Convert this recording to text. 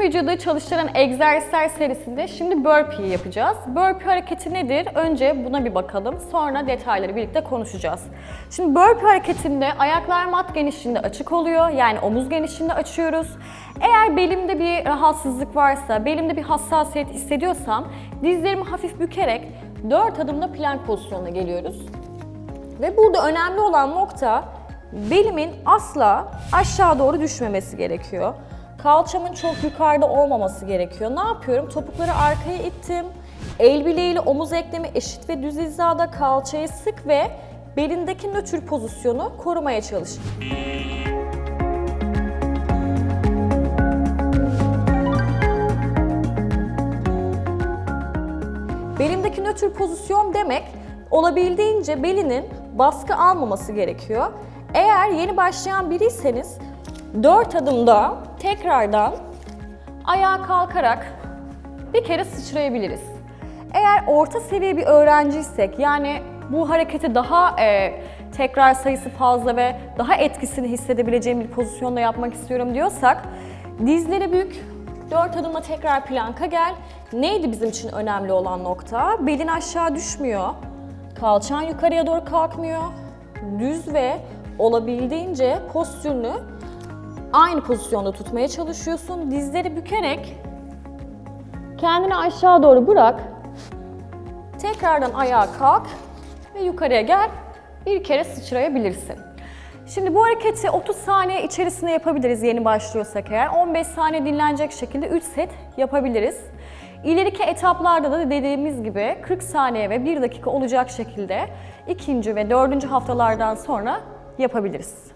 vücudu çalıştıran egzersizler serisinde şimdi burpee yapacağız. Burpee hareketi nedir? Önce buna bir bakalım. Sonra detayları birlikte konuşacağız. Şimdi burpee hareketinde ayaklar mat genişliğinde açık oluyor. Yani omuz genişliğinde açıyoruz. Eğer belimde bir rahatsızlık varsa, belimde bir hassasiyet hissediyorsam dizlerimi hafif bükerek 4 adımda plank pozisyonuna geliyoruz. Ve burada önemli olan nokta belimin asla aşağı doğru düşmemesi gerekiyor. Kalçamın çok yukarıda olmaması gerekiyor. Ne yapıyorum? Topukları arkaya ittim. El bileğiyle omuz eklemi eşit ve düz hizada kalçayı sık ve belindeki nötr pozisyonu korumaya çalış. Belimdeki nötr pozisyon demek olabildiğince belinin baskı almaması gerekiyor. Eğer yeni başlayan biriyseniz 4 adımda tekrardan ayağa kalkarak bir kere sıçrayabiliriz. Eğer orta seviye bir öğrenciysek yani bu hareketi daha e, tekrar sayısı fazla ve daha etkisini hissedebileceğim bir pozisyonda yapmak istiyorum diyorsak dizleri bük, dört adımla tekrar planka gel. Neydi bizim için önemli olan nokta? Belin aşağı düşmüyor, kalçan yukarıya doğru kalkmıyor, düz ve olabildiğince postürünü aynı pozisyonda tutmaya çalışıyorsun. Dizleri bükerek kendini aşağı doğru bırak. Tekrardan ayağa kalk ve yukarıya gel. Bir kere sıçrayabilirsin. Şimdi bu hareketi 30 saniye içerisinde yapabiliriz yeni başlıyorsak eğer. 15 saniye dinlenecek şekilde 3 set yapabiliriz. İleriki etaplarda da dediğimiz gibi 40 saniye ve 1 dakika olacak şekilde ikinci ve dördüncü haftalardan sonra yapabiliriz.